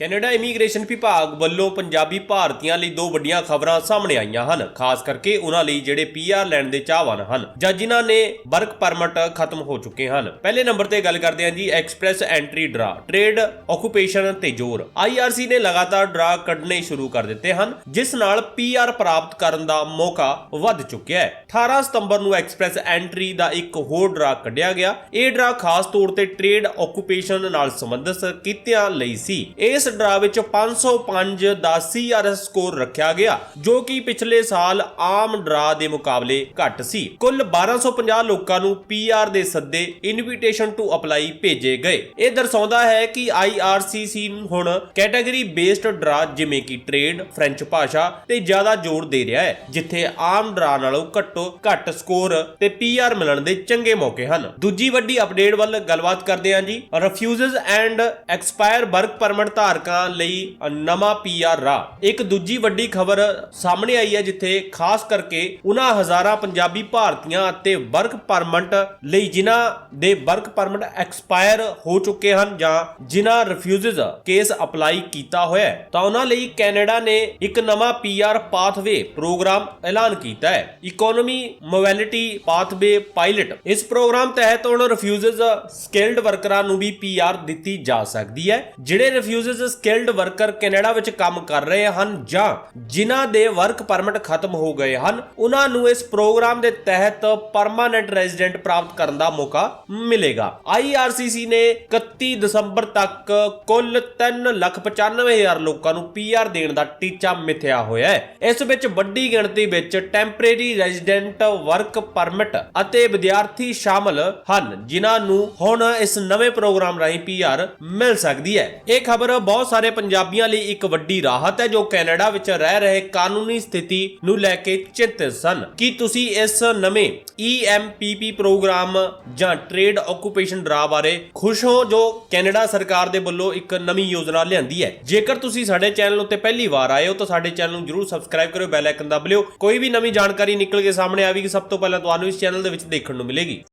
Canada immigration ਵਿਭਾਗ ਵੱਲੋਂ ਪੰਜਾਬੀ ਭਾਰਤੀਆਂ ਲਈ ਦੋ ਵੱਡੀਆਂ ਖਬਰਾਂ ਸਾਹਮਣੇ ਆਈਆਂ ਹਨ, ਖਾਸ ਕਰਕੇ ਉਹਨਾਂ ਲਈ ਜਿਹੜੇ ਪੀਆਰ ਲੈਣ ਦੇ ਚਾਹਵਾਨ ਹਨ। ਜਾਂ ਜਿਨ੍ਹਾਂ ਨੇ ਵਰਕ ਪਰਮਿਟ ਖਤਮ ਹੋ ਚੁੱਕੇ ਹਨ। ਪਹਿਲੇ ਨੰਬਰ ਤੇ ਗੱਲ ਕਰਦੇ ਹਾਂ ਜੀ, express entry draw, trade occupation ਤੇ ਜ਼ੋਰ। ਆਈਆਰਸੀ ਨੇ ਲਗਾਤਾਰ ਡਰਾ ਕੱਢਣੇ ਸ਼ੁਰੂ ਕਰ ਦਿੱਤੇ ਹਨ, ਜਿਸ ਨਾਲ ਪੀਆਰ ਪ੍ਰਾਪਤ ਕਰਨ ਦਾ ਮੌਕਾ ਵੱਧ ਚੁੱਕਿਆ ਹੈ। 18 ਸਤੰਬਰ ਨੂੰ ਐਕਸਪ੍ਰੈਸ ਐਂਟਰੀ ਦਾ ਇੱਕ ਹੋਰ ਡਰਾ ਕੱਢਿਆ ਗਿਆ। ਇਹ ਡਰਾ ਖਾਸ ਤੌਰ ਤੇ ਟ੍ਰੇਡ ਆਕੂਪੇਸ਼ਨ ਨਾਲ ਸੰਬੰਧਿਤ ਕੀਤਿਆਂ ਲਈ ਸੀ। ਇਸ ਡਰਾ ਵਿੱਚ 505 ਦਾ ਸੀਆਰਐਸ ਸਕੋਰ ਰੱਖਿਆ ਗਿਆ, ਜੋ ਕਿ ਪਿਛਲੇ ਸਾਲ ਆਮ ਡਰਾ ਦੇ ਮੁਕਾਬਲੇ ਘੱਟ ਸੀ। ਕੁੱਲ 1250 ਲੋਕਾਂ ਨੂੰ ਪੀਆਰ ਦੇ ਸੱਦੇ ਇਨਵੀਟੇਸ਼ਨ ਟੂ ਅਪਲਾਈ ਭੇਜੇ ਗਏ। ਇਹ ਦਰਸਾਉਂਦਾ ਹੈ ਕਿ ਆਈਆਰਸੀਸੀ ਹੁਣ ਕੈਟਾਗਰੀ ਬੇਸਡ ਡਰਾ ਜਿਵੇਂ ਕਿ ਟ੍ਰੇਡ ਫ੍ਰੈਂਚ ਭਾਸ਼ਾ ਤੇ ਜ਼ਿਆਦਾ ਜ਼ੋਰ ਦੇ ਰਿਹਾ ਹੈ, ਜਿੱਥੇ ਆਮ ਡਰਾ ਨਾਲੋਂ ਘੱਟੋ ਘੱਟ ਸਕੋਰ ਤੇ ਪੀਆਰ ਮਿਲਣ ਦੇ ਚੰਗੇ ਮੌਕੇ ਹਨ। ਦੂਜੀ ਵੱਡੀ ਅਪਡੇਟ ਵੱਲ ਗੱਲਬਾਤ ਕਰਦੇ ਹਾਂ ਜੀ। Refugees and expire work permit ਧਾਰਕਾਂ ਲਈ ਨਵਾਂ ਪੀਆਰ ਰਾਹ। ਇੱਕ ਦੂਜੀ ਵੱਡੀ ਖਬਰ ਸਾਹਮਣੇ ਆਈ ਹੈ ਜਿੱਥੇ ਖਾਸ ਕਰਕੇ ਉਹਨਾਂ ਹਜ਼ਾਰਾਂ ਪੰਜਾਬੀ ਭਾਰਤੀਆਂ ਅਤੇ ਵਰਕ ਪਰਮਿਟ ਲਈ ਜਿਨ੍ਹਾਂ ਦੇ ਵਰਕ ਪਰਮਿਟ ਐਕਸਪਾਇਰ ਹੋ ਚੁੱਕੇ ਹਨ ਜਾਂ ਜਿਨ੍ਹਾਂ ਰਿਫਿਊਜ਼ਸ ਕੇਸ ਅਪਲਾਈ ਕੀਤਾ ਹੋਇਆ ਹੈ, ਤਾਂ ਉਹਨਾਂ ਲਈ ਕੈਨੇਡਾ ਨੇ ਇੱਕ ਨਵਾਂ ਪੀਆਰ ਪਾਥਵੇ ਪ੍ਰੋਗਰਾਮ ਐਲਾਨ ਕੀਤਾ ਹੈ। ਇਕਨੋਮੀ ਮੋਬਿਲਿਟੀ ਪਾਥਵੇ ਪਾਇਲਟ ਇਸ ਪ੍ਰੋਗਰਾਮ ਤਹਿਤ ਹੁਣ ਰਿਫਿਊਜ਼ਸ ਸਕਿਲਡ ਵਰਕਰਾਂ ਨੂੰ ਵੀ ਪੀਆਰ ਦਿੱਤੀ ਜਾ ਸਕਦੀ ਹੈ, ਜਿਹੜੇ ਰਿਫਿਊਜ਼ਸ ਸਕਿਲਡ ਵਰਕਰ ਕੈਨੇਡਾ ਵਿੱਚ ਕੰਮ ਕਰ ਰਹੇ ਹਨ ਜਾਂ ਜਿਨ੍ਹਾਂ ਦੇ ਵਰਕ ਪਰਮਿਟ ਖਤਮ ਹੋ ਗਏ ਹਨ, ਉਹਨਾਂ ਨੂੰ ਇਸ ਪ੍ਰੋਗਰਾਮ ਦੇ ਤਹਿਤ ਪਰਮਾਨੈਂਟ ਰੈਜ਼ੀਡੈਂਟ ਪ੍ਰਾਪਤ ਕਰਨ ਦਾ ਮੌਕਾ ਮਿਲੇਗਾ। ਆਈਆਰਸੀਸੀ ਨੇ 31 ਦਸੰਬਰ ਤੱਕ ਕੁੱਲ 395000 ਲੋਕਾਂ ਨੂੰ ਪੀਆਰ ਦੇਣ ਦਾ ਟੀਚਾ ਮਿਥਿਆ ਹੋਇਆ ਹੈ। ਇਸ ਵਿੱਚ ਵੱਡੀ ਗਿਣਤੀ ਵਿੱਚ ਟੈਂਪਰੇਰੀ ਰੈਜ਼ੀਡੈਂਟ ਵਰਕ ਪਰਮਿਟ ਅਤੇ ਵਿਦਿਆਰਥੀ ਸ਼ਾਮਲ ਹਨ, ਜਿਨ੍ਹਾਂ ਨੂੰ ਹੁਣ ਇਸ ਨਵੇਂ ਪ੍ਰੋਗਰਾਮ ਰਾਹੀਂ ਪੀਆਰ ਮਿਲ ਸਕਦੀ ਹੈ। ਇਹ ਖਬਰ ਬਹੁਤ ਸਾਰੇ ਪੰਜਾਬੀਆਂ ਲਈ ਇੱਕ ਵੱਡੀ ਰਾਹਤ ਹੈ ਜੋ ਕੈਨੇਡਾ ਵਿੱਚ ਰਹਿ ਰਹੇ ਕਾਨੂੰਨੀ ਸਥਿਤੀ ਨੂੰ ਲੈ ਕੇ ਚਿੰਤਿਤ ਸਨ। ਕੀ ਤੁਸੀਂ ਇਸ ਨਵੇਂ EMPP ਪ੍ਰੋਗਰਾਮ ਜਾਂ ਟ੍ਰੇਡ ਆਕੂਪੇਸ਼ਨ ਡਰਾ ਬਾਰੇ ਖੁਸ਼ ਹੋ ਜੋ ਕੈਨੇਡਾ ਸਰਕਾਰ ਦੇ ਵੱਲੋਂ ਇੱਕ ਨਵੀਂ ਯੋਜਨਾ ਲਿਆਂਦੀ ਹੈ? ਜੇਕਰ ਤੁਸੀਂ ਸਾਡੇ ਚੈਨਲ ਉੱਤੇ ਪਹਿਲੀ ਵਾਰ ਆਏ ਹੋ ਤਾਂ ਸਾਡੇ ਚੈਨਲ ਨੂੰ ਜਰੂਰ ਸਬਸਕ੍ਰਾਈਬ ਕਰਿਓ, ਬੈਲ ਆਈਕਨ ਦਬ ਲਿਓ ਕੋਈ ਵੀ ਨਵੀਂ ਜਾਣਕਾਰੀ ਨਿਕਲ ਕੇ ਸਾਹਮਣੇ ਆਵੇਗੀ, ਸਭ ਤੋਂ ਪਹਿਲਾਂ ਤੁਹਾਨੂੰ ਇਸ ਚੈਨਲ ਦੇ ਵਿੱਚ ਦੇਖਣ ਨੂੰ ਮਿਲੇਗੀ।